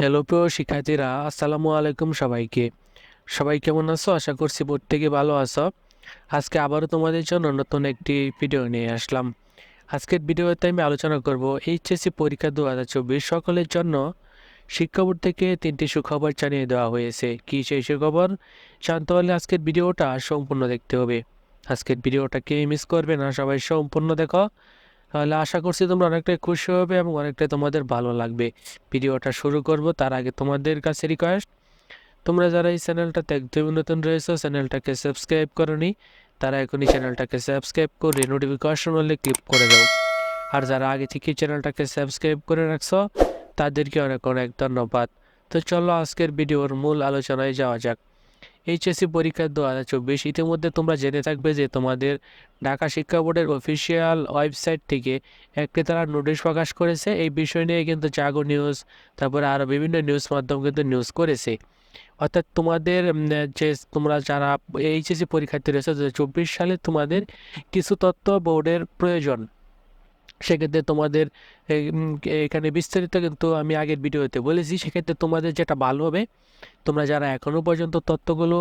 Hello প্রিয় শিক্ষার্থীরা, আসসালামু আলাইকুম সবাইকে। সবাই কেমন আছো? আশা করছি প্রত্যেকে ভালো আছো। আজকে আবারও তোমাদের জন্য নতুন একটি ভিডিও নিয়ে আসলাম। আজকের ভিডিওতে আমি আলোচনা করব এইচএসসি পরীক্ষা দু হাজার চব্বিশ সকলের জন্য। শিক্ষা বোর্ড থেকে তিনটি সুখবর জানিয়ে দেওয়া হয়েছে। কী সেই সুখবর? জানতে হলে আজকের ভিডিওটা সম্পূর্ণ দেখতে হবে। আজকের ভিডিওটা কে মিস করবে না সবাই সম্পূর্ণ দেখো। তাহলে আশা করছি তোমরা অনেকটাই খুশি হবে এবং অনেকটাই তোমাদের ভালো লাগবে। ভিডিওটা শুরু করব, তার আগে তোমাদের কাছে রিকোয়েস্ট তোমরা যারা এই চ্যানেলটাতে একদমই নতুন রয়েছো চ্যানেলটাকে সাবস্ক্রাইব করনি, তারা এখনই চ্যানেলটাকে সাবস্ক্রাইব করে নোটিফিকেশন হলে ক্লিক করে দাও। আর যারা আগে থেকে চ্যানেলটাকে সাবস্ক্রাইব করে রাখছো, তাদেরকে অনেক অনেক ধন্যবাদ। তো চলো আজকের ভিডিওর মূল আলোচনায় যাওয়া যাক। এইচএসসি পরীক্ষা দু হাজার চব্বিশ। ইতিমধ্যে তোমরা জেনে থাকবে যে তোমাদের ঢাকা শিক্ষা বোর্ডের অফিসিয়াল ওয়েবসাইট থেকে একটি তারা নোটিশ প্রকাশ করেছে। এই বিষয় নিয়ে কিন্তু জাগো নিউজ তারপরে আরও বিভিন্ন নিউজ মাধ্যম কিন্তু নিউজ করেছে। অর্থাৎ তোমাদের যে তোমরা যারা এইচএসসি পরীক্ষার্থী রয়েছে দু সালে তোমাদের কিছু তথ্য বোর্ডের প্রয়োজন। সেক্ষেত্রে তোমাদের এখানে বিস্তারিত কিন্তু আমি আগের ভিডিওতে বলেছি। সেক্ষেত্রে তোমাদের যেটা ভালো হবে, তোমরা যারা এখনও পর্যন্ত তথ্যগুলো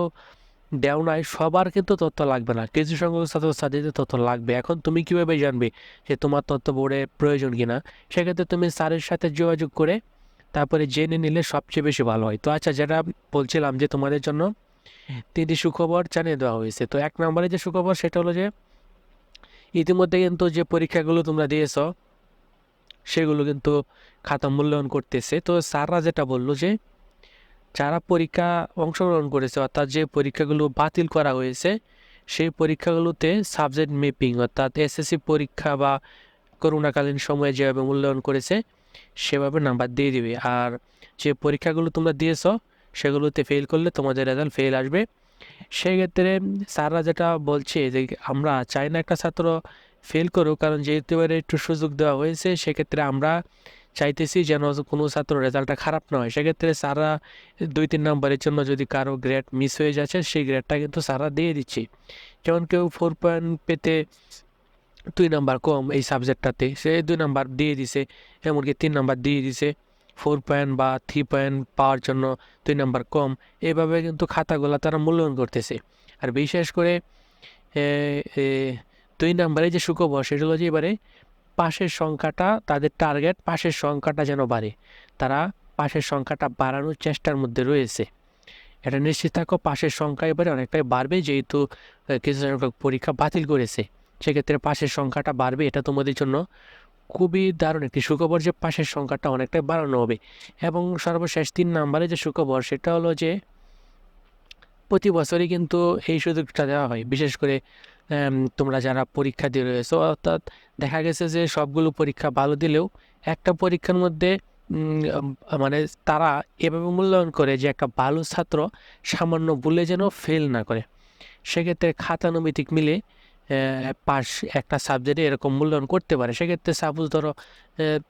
দেও নাই, সবার কিন্তু তথ্য লাগবে না। কিছু সংখ্যক ছাত্রছাত্রীদের তথ্য লাগবে। এখন তুমি কীভাবে জানবে যে তোমার তথ্য বোর্ডে প্রয়োজন কিনা? সেক্ষেত্রে তুমি স্যারের সাথে যোগাযোগ করে তারপরে জেনে নিলে সবচেয়ে বেশি ভালো হয়। তো আচ্ছা যেটা বলছিলাম যে তোমাদের জন্য তিনটি সুখবর জানিয়ে দেওয়া হয়েছে। তো এক নম্বরে যে সুখবর, সেটা হলো যে ইতিমধ্যে কিন্তু যে পরীক্ষাগুলো তোমরা দিয়েছ, সেগুলো কিন্তু খাতা মূল্যায়ন করতেছে। তো স্যাররা যেটা বলল যে, যারা পরীক্ষা অংশগ্রহণ করেছে, অর্থাৎ যে পরীক্ষাগুলো বাতিল করা হয়েছে, সেই পরীক্ষাগুলোতে সাবজেক্ট মেপিং অর্থাৎ এসএসসি পরীক্ষা বা করোনাকালীন সময়ে যেভাবে মূল্যায়ন করেছে, সেভাবে নাম্বার দিয়ে দিবে। আর যে পরীক্ষাগুলো তোমরা দিয়েছ, সেগুলোতে ফেল করলে তোমাদের রেজাল্ট ফেল আসবে। সেই ক্ষেত্রে স্যাররা যেটা বলছে যে আমরা চাই না একটা ছাত্র ফেল করুক, কারণ যেহেতু এবারে একটু সুযোগ দেওয়া হয়েছে, সেক্ষেত্রে আমরা চাইতেছি যেন কোনো ছাত্র রেজাল্টটা খারাপ না হয়। সেক্ষেত্রে স্যাররা দুই তিন নম্বরের জন্য যদি কারও গ্রেড মিস হয়ে যাচ্ছে, সেই গ্রেডটা কিন্তু স্যাররা দিয়ে দিচ্ছে। যেমন কেউ ফোর পয়েন্ট পেতে দুই নাম্বার কম এই সাবজেক্টটাতে সে দুই নাম্বার দিয়ে দিছে, এমনকি তিন নাম্বার দিয়ে দিছে। ফোর পয়েন্ট বা থ্রি পয়েন্ট পাওয়ার জন্য দুই নাম্বার কম। এভাবে কিন্তু খাতাগুলো তারা মূল্যায়ন করতেছে। আর বিশেষ করে দুই নাম্বারে যে সুখবর, সেটা হলো যে এবারে পাশের সংখ্যাটা, তাদের টার্গেট পাশের সংখ্যাটা যেন বাড়ে। তারা পাশের সংখ্যাটা বাড়ানোর চেষ্টার মধ্যে রয়েছে। এটা নিশ্চিত থাকো, পাশের সংখ্যা এবারে অনেকটাই বাড়বে, যেহেতু কিছু সংখ্যক পরীক্ষা বাতিল করেছে। সেক্ষেত্রে পাশের সংখ্যাটা বাড়বে, এটা তোমাদের জন্য খুবই দারুণ একটি সুখবর যে পাশের সংখ্যাটা অনেকটাই বাড়ানো হবে। এবং সর্বশেষ তিন নম্বরে যে সুখবর, সেটা হলো যে প্রতি বছরই কিন্তু এই সুযোগটা দেওয়া হয়। বিশেষ করে তোমরা যারা পরীক্ষা দিয়ে রয়েছো, অর্থাৎ দেখা গেছে যে সবগুলো পরীক্ষা ভালো দিলেও একটা পরীক্ষার মধ্যে মানে তারা এভাবে মূল্যায়ন করে যে একটা ভালো ছাত্র সামান্য ভুলে যেন ফেল না করে। সেক্ষেত্রে খাতানবিতিক মিলে পাস একটা সাবজেক্টে এরকম মূল্যায়ন করতে পারে। সেক্ষেত্রে সাপোজ ধরো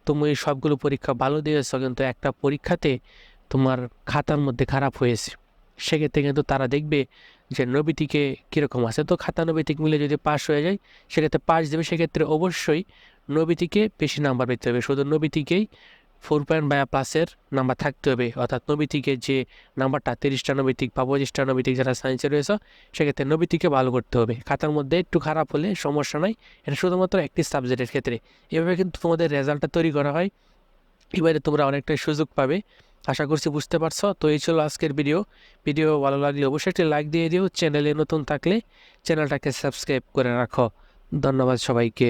তুমি সবগুলো পরীক্ষা ভালো দিয়েছ, কিন্তু একটা পরীক্ষাতে তোমার খাতার মধ্যে খারাপ হয়েছে। সেক্ষেত্রে কিন্তু তারা দেখবে যে নবীটিকে কীরকম আছে। তো খাতা নবীটিক মিলে যদি পাশ হয়ে যায়, সেক্ষেত্রে পাশ দেবে। সেক্ষেত্রে অবশ্যই নবীটিকে বেশি নাম্বার পেতে হবে। শুধু নবীটিকেই ফোর পয়েন্ট বা প্লাসের নাম্বার থাকতে হবে। অর্থাৎ নবীটিকে যে নাম্বারটা তিরিশটা নবীতিক বা পঁচিশটা নবীতিক যারা সায়েন্সে রয়েছে, সেক্ষেত্রে নবীতিকে ভালো করতে হবে। খাতার মধ্যে একটু খারাপ হলে সমস্যা নাই। এটা শুধুমাত্র একটি সাবজেক্টের ক্ষেত্রে। এভাবে কিন্তু তোমাদের রেজাল্টটা তৈরি করা হয়। এবারে তোমরা অনেকটাই সুযোগ পাবে। আশা করছি বুঝতে পারছ। তো এই ছিল আজকের ভিডিও ভিডিও ভালো লাগলে অবশ্যই একটি লাইক দিয়ে দিও। চ্যানেলে নতুন থাকলে চ্যানেলটাকে সাবস্ক্রাইব করে রাখো। ধন্যবাদ সবাইকে।